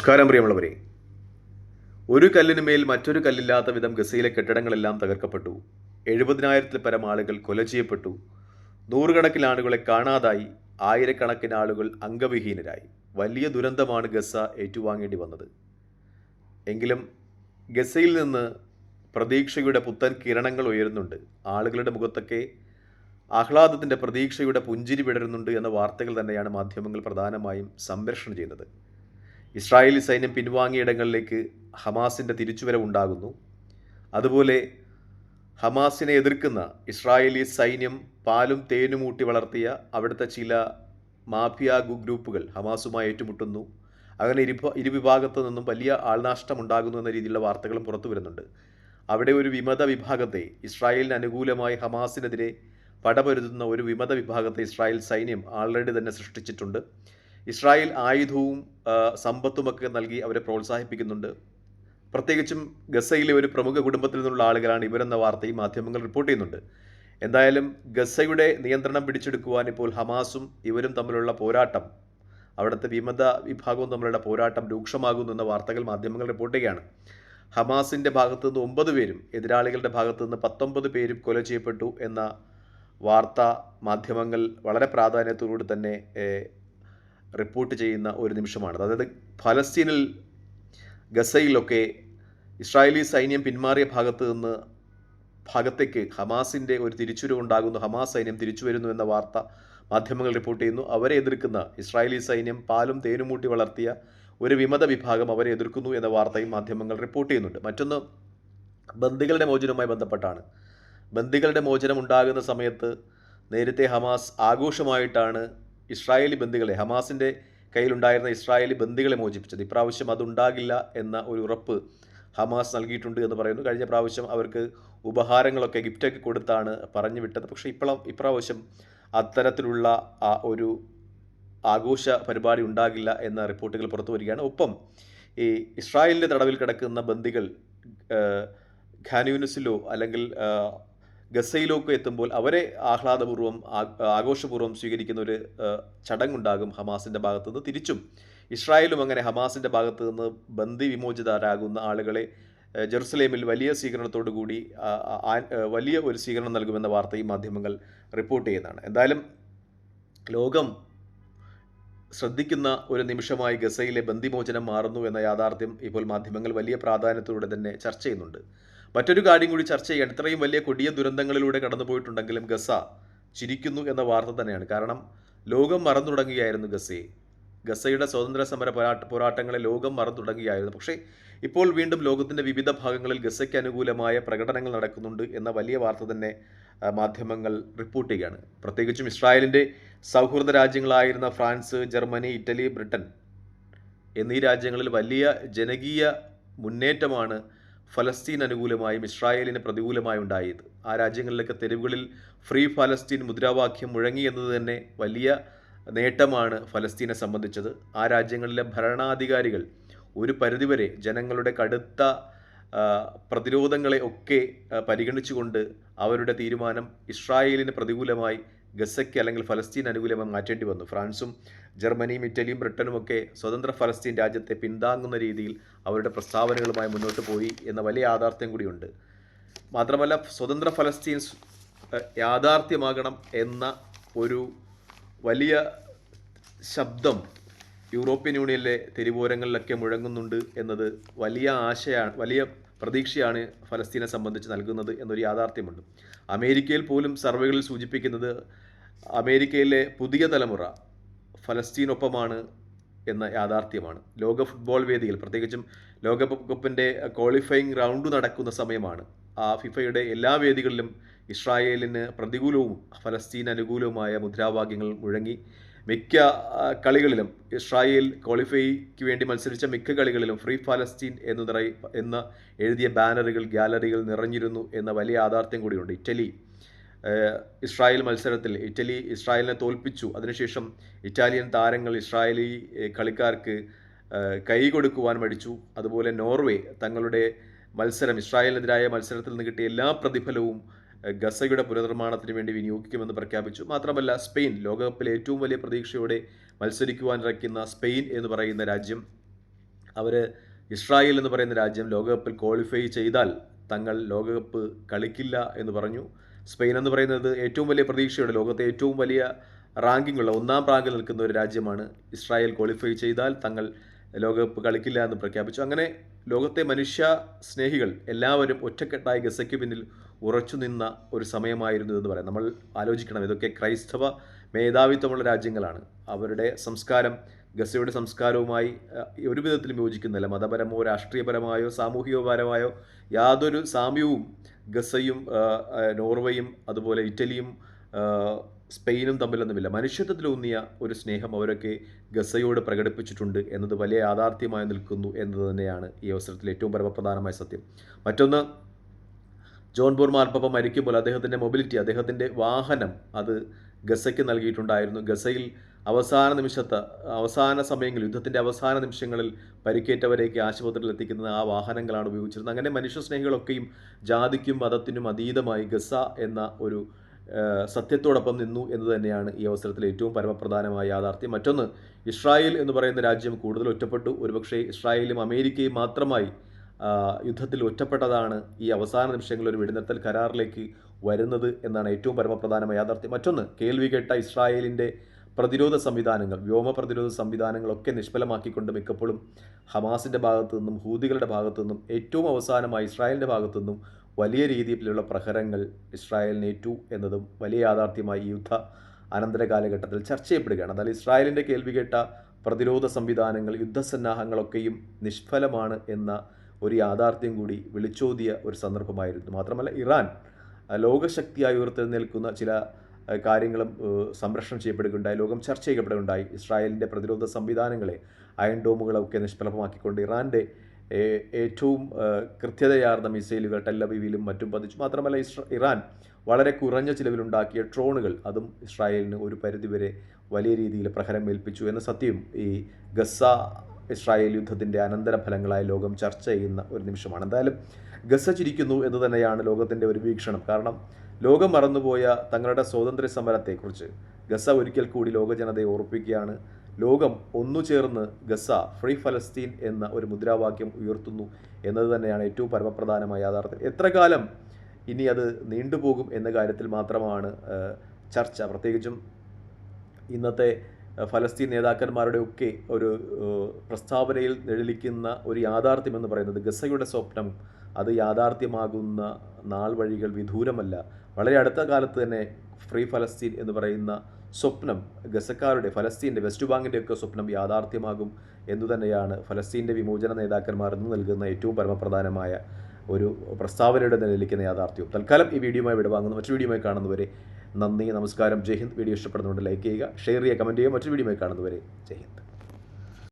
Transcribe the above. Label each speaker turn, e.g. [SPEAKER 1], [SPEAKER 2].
[SPEAKER 1] നമസ്കാരം പ്രിയമുള്ളവരെ. ഒരു കല്ലിന് മേൽ മറ്റൊരു കല്ലില്ലാത്ത വിധം ഗസയിലെ കെട്ടിടങ്ങളെല്ലാം തകർക്കപ്പെട്ടു. എഴുപതിനായിരത്തിൽ പരം ആളുകൾ കൊല ചെയ്യപ്പെട്ടു. നൂറുകണക്കിന് ആളുകളെ കാണാതായി. ആയിരക്കണക്കിന് ആളുകൾ അംഗവിഹീനരായി. വലിയ ദുരന്തമാണ് ഗസ ഏറ്റുവാങ്ങേണ്ടി വന്നത്. എങ്കിലും ഗസയിൽ നിന്ന് പ്രതീക്ഷയുടെ പുത്തൻ കിരണങ്ങൾ ഉയരുന്നുണ്ട്. ആളുകളുടെ മുഖത്തൊക്കെ ആഹ്ലാദത്തിന്റെ പ്രതീക്ഷയുടെ പുഞ്ചിരി വിടരുന്നുണ്ട് എന്ന വാർത്തകൾ തന്നെയാണ് മാധ്യമങ്ങൾ പ്രധാനമായും സംരക്ഷണം ചെയ്യുന്നത്. ഇസ്രായേലി സൈന്യം പിൻവാങ്ങിയ ഇടങ്ങളിലേക്ക് ഹമാസിന്റെ തിരിച്ചുവരവുണ്ടാകുന്നു അതുപോലെ ഹമാസിനെ എതിർക്കുന്ന ഇസ്രായേലി സൈന്യം പാലും തേനും ഊട്ടി വളർത്തിയ അവിടുത്തെ ചില മാഫിയ ഗ്രൂപ്പുകൾ ഹമാസുമായി ഏറ്റുമുട്ടുന്നു. അങ്ങനെ ഇരു ഇരുവിഭാഗത്തു നിന്നും വലിയ ആൾനാഷ്ടം ഉണ്ടാകുന്നു എന്ന രീതിയിലുള്ള വാർത്തകളും പുറത്തു വരുന്നുണ്ട്. അവിടെ ഒരു വിമത വിഭാഗത്തെ ഇസ്രായേലിന് അനുകൂലമായി ഹമാസിനെതിരെ പടപൊരുതുന്ന ഒരു വിമത വിഭാഗത്തെ ഇസ്രായേൽ സൈന്യം ആൾറെഡി തന്നെ സൃഷ്ടിച്ചിട്ടുണ്ട്. ഇസ്രായേൽ ആയുധവും സമ്പത്തുമൊക്കെ നൽകി അവരെ പ്രോത്സാഹിപ്പിക്കുന്നുണ്ട്. പ്രത്യേകിച്ചും ഗസയിലെ ഒരു പ്രമുഖ കുടുംബത്തിൽ നിന്നുള്ള ആളുകളാണ് ഇവരെന്ന വാർത്തയും മാധ്യമങ്ങൾ റിപ്പോർട്ട് ചെയ്യുന്നുണ്ട്. എന്തായാലും ഗസയുടെ നിയന്ത്രണം പിടിച്ചെടുക്കുവാൻ ഇപ്പോൾ ഹമാസും ഇവരും തമ്മിലുള്ള പോരാട്ടം അവിടുത്തെ വിമത വിഭാഗവും തമ്മിലുള്ള പോരാട്ടം രൂക്ഷമാകുന്നു എന്ന വാർത്തകൾ മാധ്യമങ്ങൾ റിപ്പോർട്ട് ചെയ്യുകയാണ്. ഹമാസിന്റെ ഭാഗത്തു നിന്ന് ഒമ്പത് പേരും എതിരാളികളുടെ ഭാഗത്തു നിന്ന് പത്തൊമ്പത് പേരും കൊല ചെയ്യപ്പെട്ടു എന്ന വാർത്ത മാധ്യമങ്ങൾ വളരെ പ്രാധാന്യത്തോടുകൂടി തന്നെ റിപ്പോർട്ട് ചെയ്യുന്ന ഒരു നിമിഷമാണ്. അതായത് ഫലസ്തീനിൽ ഗസയിലൊക്കെ ഇസ്രായേലി സൈന്യം പിന്മാറിയ ഭാഗത്ത് നിന്ന് ഭാഗത്തേക്ക് ഹമാസിന്റെ ഒരു തിരിച്ചുവരവ് ഉണ്ടാകുന്നു. ഹമാസ് സൈന്യം തിരിച്ചു വരുന്നു എന്ന വാർത്ത മാധ്യമങ്ങൾ റിപ്പോർട്ട് ചെയ്യുന്നു. അവരെ എതിർക്കുന്ന ഇസ്രായേലി സൈന്യം പാലും തേനും മൂട്ടി വളർത്തിയ ഒരു വിമത വിഭാഗം അവരെ എതിർക്കുന്നു എന്ന വാർത്തയും മാധ്യമങ്ങൾ റിപ്പോർട്ട് ചെയ്യുന്നുണ്ട്. മറ്റൊന്ന് ബന്ദികളുടെ മോചനവുമായി ബന്ധപ്പെട്ടാണ്. ബന്ദികളുടെ മോചനം ഉണ്ടാകുന്ന സമയത്ത് നേരത്തെ ഹമാസ് ആഘോഷമായിട്ടാണ് ഇസ്രായേലി ബന്ദികളെ ഹമാസിന്റെ കയ്യിലുണ്ടായിരുന്ന ഇസ്രായേലി ബന്ദികളെ മോചിപ്പിച്ചത്. ഇപ്രാവശ്യം അതുണ്ടാകില്ല എന്ന ഒരു ഉറപ്പ് ഹമാസ് നൽകിയിട്ടുണ്ട് എന്ന് പറയുന്നു. കഴിഞ്ഞ പ്രാവശ്യം അവർക്ക് ഉപഹാരങ്ങളൊക്കെ ഗിഫ്റ്റൊക്കെ കൊടുത്താണ് പറഞ്ഞു വിട്ടത്. പക്ഷേ ഇപ്പോഴും ഇപ്രാവശ്യം അത്തരത്തിലുള്ള ആ ഒരു ആഘോഷ പരിപാടി ഉണ്ടാകില്ല എന്ന റിപ്പോർട്ടുകൾ പുറത്തു വരികയാണ്. ഒപ്പം ഈ ഇസ്രായേലിന്റെ തടവിൽ കിടക്കുന്ന ബന്ദികൾ ഏഹ്, അല്ലെങ്കിൽ ഗസയിലൊക്കെ എത്തുമ്പോൾ അവരെ ആഹ്ലാദപൂർവം ആഘോഷപൂർവം സ്വീകരിക്കുന്ന ഒരു ചടങ്ങുണ്ടാകും ഹമാസിന്റെ ഭാഗത്തുനിന്ന്. തിരിച്ചും ഇസ്രായേലും അങ്ങനെ ഹമാസിന്റെ ഭാഗത്തു നിന്ന് ബന്ദി വിമോചിതരാകുന്ന ആളുകളെ ജെറുസലേമിൽ വലിയ സ്വീകരണത്തോടു കൂടി വലിയ ഒരു സ്വീകരണം നൽകുമെന്ന വാർത്ത ഈ മാധ്യമങ്ങൾ റിപ്പോർട്ട് ചെയ്യുന്നതാണ്. എന്തായാലും ലോകം ശ്രദ്ധിക്കുന്ന ഒരു നിമിഷമായി ഗസയിലെ ബന്ദിമോചനം മാറുന്നു എന്ന യാഥാർത്ഥ്യം ഇപ്പോൾ മാധ്യമങ്ങൾ വലിയ പ്രാധാന്യത്തോടെ തന്നെ ചർച്ച ചെയ്യുന്നുണ്ട്. മറ്റൊരു കാര്യം കൂടി ചർച്ച ചെയ്യാൻ ഇത്രയും വലിയ കൊടിയ ദുരന്തങ്ങളിലൂടെ കടന്നുപോയിട്ടുണ്ടെങ്കിലും ഗസ ചിരിക്കുന്നു എന്ന വാർത്ത തന്നെയാണ്. കാരണം ലോകം മറന്നു തുടങ്ങുകയായിരുന്നു ഗസയെ. ഗസയുടെ സ്വാതന്ത്ര്യ സമര പോരാട്ട പോരാട്ടങ്ങളെ ലോകം മറന്നു തുടങ്ങുകയായിരുന്നു പക്ഷേ ഇപ്പോൾ വീണ്ടും ലോകത്തിന്റെ വിവിധ ഭാഗങ്ങളിൽ ഗസയ്ക്ക് അനുകൂലമായ പ്രകടനങ്ങൾ നടക്കുന്നുണ്ട് എന്ന വലിയ വാർത്ത തന്നെ മാധ്യമങ്ങൾ റിപ്പോർട്ട് ചെയ്യുകയാണ്. പ്രത്യേകിച്ചും ഇസ്രായേലിന്റെ സൗഹൃദ രാജ്യങ്ങളായിരുന്ന ഫ്രാൻസ് ജർമ്മനി ഇറ്റലി ബ്രിട്ടൻ എന്നീ രാജ്യങ്ങളിൽ വലിയ ജനകീയ മുന്നേറ്റമാണ് ഫലസ്തീൻ അനുകൂലമായും ഇസ്രായേലിന് പ്രതികൂലമായും ഉണ്ടായത്. ആ രാജ്യങ്ങളിലൊക്കെ തെരുവുകളിൽ ഫ്രീ ഫലസ്തീൻ മുദ്രാവാക്യം മുഴങ്ങി എന്നത് തന്നെ വലിയ നേട്ടമാണ് ഫലസ്തീനെ സംബന്ധിച്ചത്. ആ രാജ്യങ്ങളിലെ ഭരണാധികാരികൾ ഒരു പരിധിവരെ ജനങ്ങളുടെ കടുത്ത പ്രതിരോധങ്ങളെ ഒക്കെ പരിഗണിച്ചുകൊണ്ട് അവരുടെ തീരുമാനം ഇസ്രായേലിന് പ്രതികൂലമായി ഗസയ്ക്ക് അല്ലെങ്കിൽ ഫലസ്തീൻ അനുകൂലമായി മാറ്റേണ്ടി വന്നു. ഫ്രാൻസും ജർമ്മനിയും ഇറ്റലിയും ബ്രിട്ടനും ഒക്കെ സ്വതന്ത്ര ഫലസ്തീൻ രാജ്യത്തെ പിന്താങ്ങുന്ന രീതിയിൽ അവരുടെ പ്രസ്താവനകളുമായി മുന്നോട്ട് പോയി എന്ന വലിയ യാഥാർത്ഥ്യം കൂടിയുണ്ട്. മാത്രമല്ല സ്വതന്ത്ര ഫലസ്തീൻ യാഥാർത്ഥ്യമാകണം എന്ന ഒരു വലിയ ശബ്ദം യൂറോപ്യൻ യൂണിയനിലെ തെരുവോരങ്ങളിലൊക്കെ മുഴങ്ങുന്നുണ്ട് എന്നത് വലിയ ആശയാണ് വലിയ പ്രതീക്ഷയാണ് ഫലസ്തീനെ സംബന്ധിച്ച് നൽകുന്നത് എന്നൊരു യാഥാർത്ഥ്യമുണ്ട്. അമേരിക്കയിൽ പോലും സർവേകളിൽ സൂചിപ്പിക്കുന്നത് അമേരിക്കയിലെ പുതിയ തലമുറ ഫലസ്തീനൊപ്പമാണ് എന്ന യാഥാർത്ഥ്യമാണ്. ലോക ഫുട്ബോൾ വേദിയിൽ പ്രത്യേകിച്ചും ലോകകപ്പിന്റെ ക്വാളിഫയിങ് റൗണ്ട് നടക്കുന്ന സമയമാണ് ആ ഫിഫയുടെ എല്ലാ വേദികളിലും ഇസ്രായേലിന് പ്രതികൂലവും ഫലസ്തീൻ അനുകൂലവുമായ മുദ്രാവാക്യങ്ങൾ മുഴങ്ങി മിക്ക കളികളിലും ഇസ്രായേൽ ക്വാളിഫൈക്ക് വേണ്ടി മത്സരിച്ച മിക്ക കളികളിലും ഫ്രീ ഫലസ്തീൻ എന്ന് നിറ എന്ന് എഴുതിയ ബാനറുകൾ ഗാലറികൾ നിറഞ്ഞിരുന്നു എന്ന വലിയ യാഥാർത്ഥ്യം കൂടിയുണ്ട്. ഇറ്റലി ഇസ്രായേൽ മത്സരത്തിൽ ഇറ്റലി ഇസ്രായേലിനെ തോൽപ്പിച്ചു. അതിനുശേഷം ഇറ്റാലിയൻ താരങ്ങൾ ഇസ്രായേലി കളിക്കാർക്ക് കൈ കൊടുക്കുവാൻ മടിച്ചു. അതുപോലെ നോർവേ തങ്ങളുടെ മത്സരം ഇസ്രായേലിനെതിരായ മത്സരത്തിൽ നിന്ന് കിട്ടിയ എല്ലാ പ്രതിഫലവും ഗസയുടെ പുനർനിർമ്മാണത്തിന് വേണ്ടി വിനിയോഗിക്കുമെന്ന് പ്രഖ്യാപിച്ചു. മാത്രമല്ല സ്പെയിൻ ലോകകപ്പിലെ ഏറ്റവും വലിയ പ്രതീക്ഷയോടെ മത്സരിക്കുവാനിറക്കുന്ന സ്പെയിൻ എന്ന് പറയുന്ന രാജ്യം അവർ ഇസ്രായേൽ എന്ന് പറയുന്ന രാജ്യം ലോകകപ്പിൽ ക്വാളിഫൈ ചെയ്താൽ തങ്ങൾ ലോകകപ്പ് കളിക്കില്ല എന്ന് പറഞ്ഞു. സ്പെയിൻ എന്ന് പറയുന്നത് ഏറ്റവും വലിയ പ്രതീക്ഷയുടെ ലോകത്തെ ഏറ്റവും വലിയ റാങ്കിംഗ് ഉള്ള ഒന്നാം റാങ്കിൽ നിൽക്കുന്ന ഒരു രാജ്യമാണ്. ഇസ്രായേൽ ക്വാളിഫൈ ചെയ്താൽ തങ്ങൾ ലോകകപ്പ് കളിക്കില്ല എന്ന് പ്രഖ്യാപിച്ചു. അങ്ങനെ ലോകത്തെ മനുഷ്യ സ്നേഹികൾ എല്ലാവരും ഒറ്റക്കെട്ടായി ഗസയ്ക്ക് പിന്നിൽ ഉറച്ചു നിന്ന ഒരു സമയമായിരുന്നു എന്ന് പറയാം. നമ്മൾ ആലോചിക്കണം ഇതൊക്കെ ക്രൈസ്തവ മേധാവിത്വമുള്ള രാജ്യങ്ങളാണ്. അവരുടെ സംസ്കാരം ഗസയുടെ സംസ്കാരവുമായി ഒരു വിധത്തിലും യോജിക്കുന്നില്ല. മതപരമോ രാഷ്ട്രീയപരമായോ സാമൂഹികപരമായോ യാതൊരു സാമ്യവും ഗസയും നോർവേയും അതുപോലെ ഇറ്റലിയും സ്പെയിനും തമ്മിലൊന്നുമില്ല. മനുഷ്യത്വത്തിലൂന്നിയ ഒരു സ്നേഹം അവരൊക്കെ ഗസയോട് പ്രകടിപ്പിച്ചിട്ടുണ്ട് എന്നത് വലിയ യാഥാർത്ഥ്യമായി നിൽക്കുന്നു എന്നത് തന്നെയാണ് ഈ അവസരത്തിൽ ഏറ്റവും പരമപ്രധാനമായ സത്യം. മറ്റൊന്ന് ജോൺ ബോർ മാർപ്പപ്പ മരിക്കുമ്പോൾ അദ്ദേഹത്തിന്റെ മൊബിലിറ്റി അദ്ദേഹത്തിന്റെ വാഹനം അത് ഗസയ്ക്ക് നൽകിയിട്ടുണ്ടായിരുന്നു. ഗസയിൽ അവസാന നിമിഷത്തെ അവസാന സമയങ്ങളിൽ യുദ്ധത്തിന്റെ അവസാന നിമിഷങ്ങളിൽ പരിക്കേറ്റവരേക്ക് ആശുപത്രിയിൽ എത്തിക്കുന്ന ആ വാഹനങ്ങളാണ് ഉപയോഗിച്ചിരുന്നത്. അങ്ങനെ മനുഷ്യസ്നേഹികളൊക്കെയും ജാതിക്കും മതത്തിനും അതീതമായി ഗസ എന്ന ഒരു സത്യത്തോടൊപ്പം നിന്നു എന്ന് തന്നെയാണ് ഈ അവസരത്തിൽ ഏറ്റവും പരമപ്രധാനമായ യാഥാർത്ഥ്യം. മറ്റൊന്ന് ഇസ്രായേൽ എന്ന് പറയുന്ന രാജ്യം കൂടുതൽ ഒറ്റപ്പെട്ടു. ഒരുപക്ഷേ ഇസ്രായേലും അമേരിക്കയും മാത്രമായി യുദ്ധത്തിൽ ഒറ്റപ്പെട്ടതാണ് ഈ അവസാന നിമിഷങ്ങളിൽ ഒരു വെടിനിർത്തൽ കരാറിലേക്ക് വരുന്നത് എന്നാണ് ഏറ്റവും പരമപ്രധാനമായ യാഥാർത്ഥ്യം. മറ്റൊന്ന് കേൾവി കേട്ട ഇസ്രായേലിന്റെ പ്രതിരോധ സംവിധാനങ്ങൾ വ്യോമ പ്രതിരോധ സംവിധാനങ്ങളൊക്കെ നിഷ്ഫലമാക്കിക്കൊണ്ട് മിക്കപ്പോഴും ഹമാസിന്റെ ഭാഗത്തു നിന്നും ഹൂതികളുടെ ഭാഗത്തു നിന്നും ഏറ്റവും അവസാനമായി ഇസ്രായേലിന്റെ ഭാഗത്തു നിന്നും വലിയ രീതിയിലുള്ള പ്രഹരങ്ങൾ ഇസ്രായേലിന് ഏറ്റു എന്നതും വലിയ യാഥാർത്ഥ്യമായി യുദ്ധ അനന്തര കാലഘട്ടത്തിൽ ചർച്ച ചെയ്യപ്പെടുകയാണ്. എന്നാൽ ഇസ്രായേലിന്റെ കേൾവി കേട്ട പ്രതിരോധ സംവിധാനങ്ങൾ യുദ്ധസന്നാഹങ്ങളൊക്കെയും നിഷ്ഫലമാണ് എന്ന ഒരു യാഥാർത്ഥ്യം കൂടി വിളിച്ചോതിയ ഒരു സന്ദർഭമായിരുന്നു. മാത്രമല്ല ഇറാൻ ലോകശക്തിയായി ഉയർത്തെഴുന്നേൽക്കുന്ന ചില കാര്യങ്ങളും സംരക്ഷണം ചെയ്യപ്പെടുകയുണ്ടായി ലോകം ചർച്ച ചെയ്യപ്പെടുകയുണ്ടായി. ഇസ്രായേലിന്റെ പ്രതിരോധ സംവിധാനങ്ങളെ അയൺ ഡോമുകളൊക്കെ നിഷ്ഫലമാക്കിക്കൊണ്ട് ഇറാന്റെ ഏറ്റവും കൃത്യതയാർന്ന മിസൈലുകൾ ടെല്ലബീവിലും മറ്റും പതിച്ചു. മാത്രമല്ല ഇസ്ര ഇറാൻ വളരെ കുറഞ്ഞ ചിലവിലുണ്ടാക്കിയ ഡ്രോണുകൾ അതും ഇസ്രായേലിന് ഒരു പരിധിവരെ വലിയ രീതിയിൽ പ്രഹരം ഏൽപ്പിച്ചു. എന്ന സത്യം ഈ ഗസ ഇസ്രായേൽ യുദ്ധത്തിന്റെ അനന്തരഫലങ്ങളായി ലോകം ചർച്ച ചെയ്യുന്ന ഒരു നിമിഷമാണ്. എന്തായാലും ഗസ ചിരിക്കുന്നു എന്ന് തന്നെയാണ് ലോകത്തിന്റെ ഒരു വീക്ഷണം. കാരണം ലോകം മറന്നുപോയ തങ്ങളുടെ സ്വാതന്ത്ര്യ സമരത്തെക്കുറിച്ച് ഗസ ഒരിക്കൽ കൂടി ലോക ജനതയെ ഓർപ്പിക്കുകയാണ്. ലോകം ഒന്നു ചേർന്ന് ഗസ ഫ്രീ ഫലസ്തീൻ എന്ന ഒരു മുദ്രാവാക്യം ഉയർത്തുന്നു എന്നത് തന്നെയാണ് ഏറ്റവും പരമപ്രധാനമായ യാഥാർത്ഥ്യം. എത്ര കാലം ഇനി അത് നീണ്ടുപോകും എന്ന കാര്യത്തിൽ മാത്രമാണ് ചർച്ച. പ്രത്യേകിച്ചും ഇന്നത്തെ ഫലസ്തീൻ നേതാക്കന്മാരുടെ ഒക്കെ ഒരു പ്രസ്താവനയിൽ നിഴലിക്കുന്ന ഒരു യാഥാർത്ഥ്യം എന്ന് പറയുന്നത് ഗസയുടെ സ്വപ്നം അത് യാഥാർത്ഥ്യമാകുന്ന നാൾ വഴികൾ വിദൂരമല്ല. വളരെ അടുത്ത കാലത്ത് തന്നെ ഫ്രീ ഫലസ്തീൻ എന്ന് പറയുന്ന സ്വപ്നം ഗസക്കാരുടെ ഫലസ്തീന്റെ വെസ്റ്റ് ബാങ്കിന്റെ ഒക്കെ സ്വപ്നം യാഥാർത്ഥ്യമാകും എന്നു തന്നെയാണ് ഫലസ്തീന്റെ വിമോചന നേതാക്കന്മാർ ഇന്ന് നൽകുന്ന ഏറ്റവും പരമപ്രധാനമായ ഒരു പ്രസ്താവനയുടെ നിലനിൽക്കുന്ന യാഥാർത്ഥ്യവും. തൽക്കാലം ഈ വീഡിയോയുമായി വിടവാങ്ങുന്നു. മറ്റൊരു വീഡിയോയുമായി കാണുന്നവരെ നന്ദി നമസ്കാരം. ജയ് ഹിന്ദ്. വീഡിയോ ഇഷ്ടപ്പെടുന്നുണ്ട് ലൈക്ക് ചെയ്യുക ഷെയർ ചെയ്യുക കമന്റ് ചെയ്യുക. മറ്റൊരു വീഡിയോ കാണുന്നവരെ ജയ് ഹിന്ദ്.